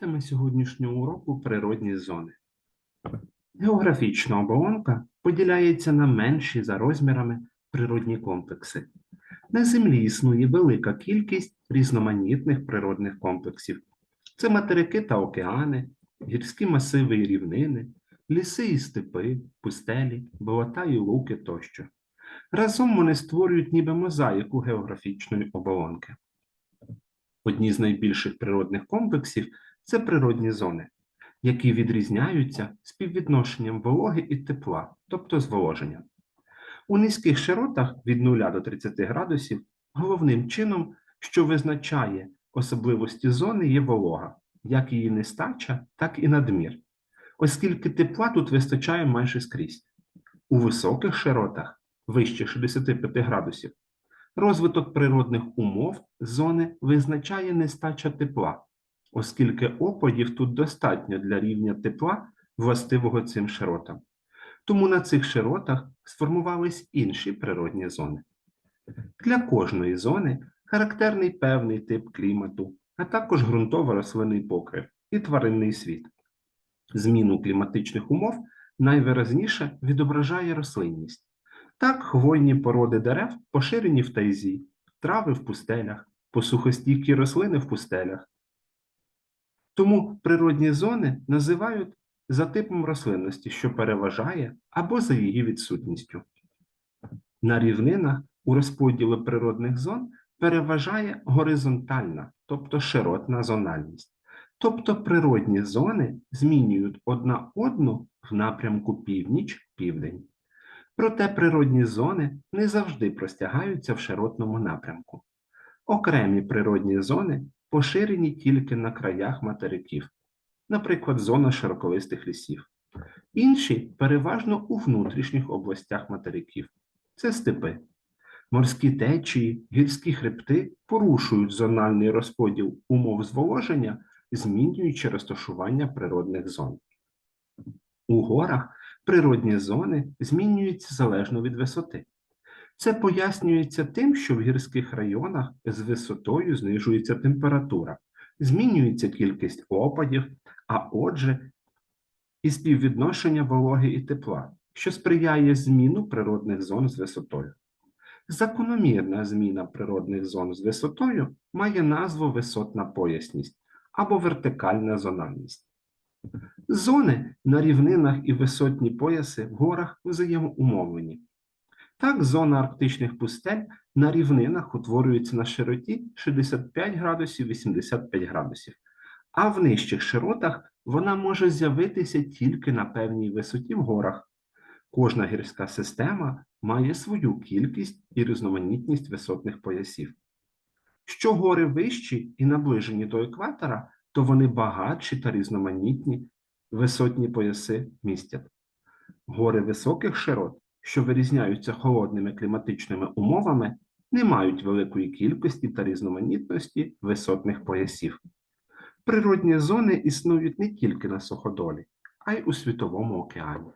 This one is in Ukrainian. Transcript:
Тема сьогоднішнього уроку природні зони. Географічна оболонка поділяється на менші за розмірами природні комплекси. На Землі існує велика кількість різноманітних природних комплексів. Це материки та океани, гірські масиви і рівнини, ліси і степи, пустелі, болота і луки тощо. Разом вони створюють ніби мозаїку географічної оболонки. Одні з найбільших природних комплексів це природні зони, які відрізняються співвідношенням вологи і тепла, тобто зволоженням. У низьких широтах від 0 до 30 градусів головним чином, що визначає особливості зони, є волога, як її нестача, так і надмір, оскільки тепла тут вистачає майже скрізь. У високих широтах, вище 65 градусів, розвиток природних умов зони визначає нестача тепла, оскільки опадів тут достатньо для рівня тепла, властивого цим широтам. Тому на цих широтах сформувались інші природні зони. Для кожної зони характерний певний тип клімату, а також ґрунтово-рослинний покрив і тваринний світ. Зміну кліматичних умов найвиразніше відображає рослинність. Так, хвойні породи дерев поширені в тайзі, трави в пустелях, посухостійкі рослини в пустелях. Тому природні зони називають за типом рослинності, що переважає або за її відсутністю. На рівнинах у розподілі природних зон переважає горизонтальна, тобто широтна зональність. Тобто природні зони змінюють одна одну в напрямку північ-південь. Проте природні зони не завжди простягаються в широтному напрямку. Окремі природні зони поширені тільки на краях материків, наприклад, зона широколистих лісів. Інші переважно у внутрішніх областях материків це степи. Морські течії, гірські хребти порушують зональний розподіл умов зволоження, змінюючи розташування природних зон. У горах природні зони змінюються залежно від висоти. Це пояснюється тим, що в гірських районах з висотою знижується температура, змінюється кількість опадів, а отже, і співвідношення вологи і тепла, що сприяє зміну природних зон з висотою. Закономірна зміна природних зон з висотою має назву висотна поясність або вертикальна зональність. Зони на рівнинах і висотні пояси в горах взаємоумовлені. Так, зона арктичних пустель на рівнинах утворюється на широті 65 градусів 85 градусів, а в нижчих широтах вона може з'явитися тільки на певній висоті в горах. Кожна гірська система має свою кількість і різноманітність висотних поясів. Що гори вищі і наближені до екватора, то вони багатші та різноманітні висотні пояси містять. Гори високих широт, що вирізняються холодними кліматичними умовами, не мають великої кількості та різноманітності висотних поясів. Природні зони існують не тільки на суходолі, а й у Світовому океані.